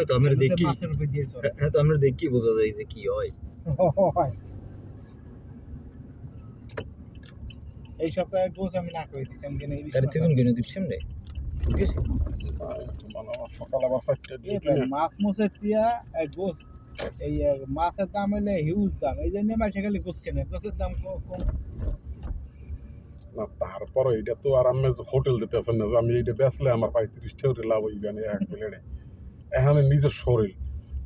হ্যাঁ তো আমরা দেখি। চলে। হ্যাঁ তো আমরা দেখি বোঝা যায় যে কি হয়। হয়। এই সপ্তাহে গোছ আমি না করে দিচ্ছি আমি কেন ইলিশ গাড়ি মাছ থেকে কেন দিচ্ছি আমরা গেছি মানে আমার সকাল আবার চারটে এ মাছ মোছের তিয়া এই গোছ এই মাছের দাম হইলে হিউজ দাম। এই জন্য মাসে খালি গোছ কেনে। গোছের দাম কম না তারপরে এটা তো আর আমি হোটেল দিতেছেন না যে আমি এইটা বেচলে আমার পঁয়ত্রিশ টাকা লাভ হইবে না এক প্লেটে এখানে নিজের শরীর।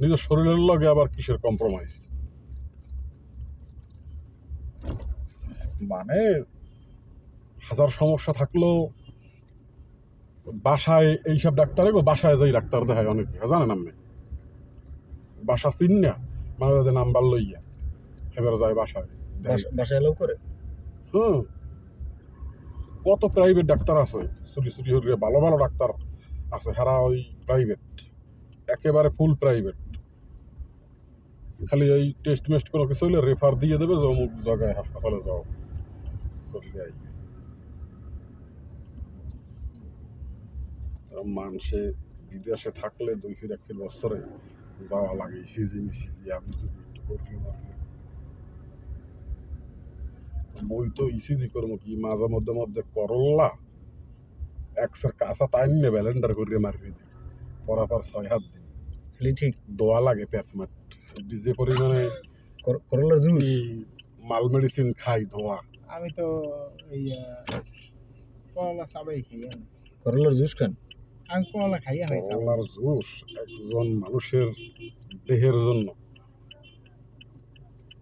নিজের শরীরের লগে আবার কিসের কম্প্রোমাইজ মানে হাজার সমস্যা থাকলেও বাসায় এইসব ডাক্তারে গো বাসায় যাই ডাক্তার দেখায় অনেকে জানেন আপনি বাসা চিন না মানে ওদের নাম্বার লইয়া এবার যায় বাসায়। বাসায় এলাও করে? হুম। কত প্রাইভেট ডাক্তার আছে চুরি চুরি হয়ে ভালো ভালো ডাক্তার আছে হারা ওই প্রাইভেট একেবারে ফুল প্রাইভেট খালি এই টেস্ট মেস্ট কোনো কিছু হলে রেফার দিয়ে দেবে যে অমুক জায়গায়, হাসপাতালে যাও। মানুষে বিদেশে থাকলে দুই ফির এক বছরে যাওয়া লাগে ইসিজি ইসিজি আমি যদি একটু করলি বই তো ইসিজি করব কি? মাঝে মধ্যে মধ্যে করল্লা একসের কাঁচা তাই নিয়ে ব্যালেন্ডার করে মারিয়ে দিই পরা পর ছয় হাত দিই তাহলে ঠিক। দোয়া লাগে পেট মাট যে পরিমাণে কর- করলার জুস? মাল মেডিসিন খাই ধোয়া। আমি তো এই করলা চাবাই খাই করলার জুস খান? আমি করলা খাই করলার জুস একজন মানুষের দেহের জন্য।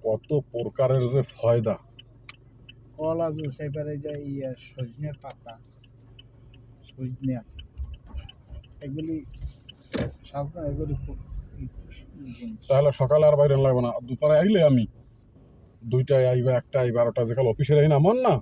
কত প্রকারের যে ফয়দা। করলা জুস এবারে যে আহ, সজনের পাতা। সজনে এগুলি সাজনা এগুলি খুব তাহলে সকালে আর বাইরে লাগবে না। দুপুরে আইলে আমি দুইটায় আইবা একটা আইবা বারোটা যেকাল অফিসে আইন না। মন না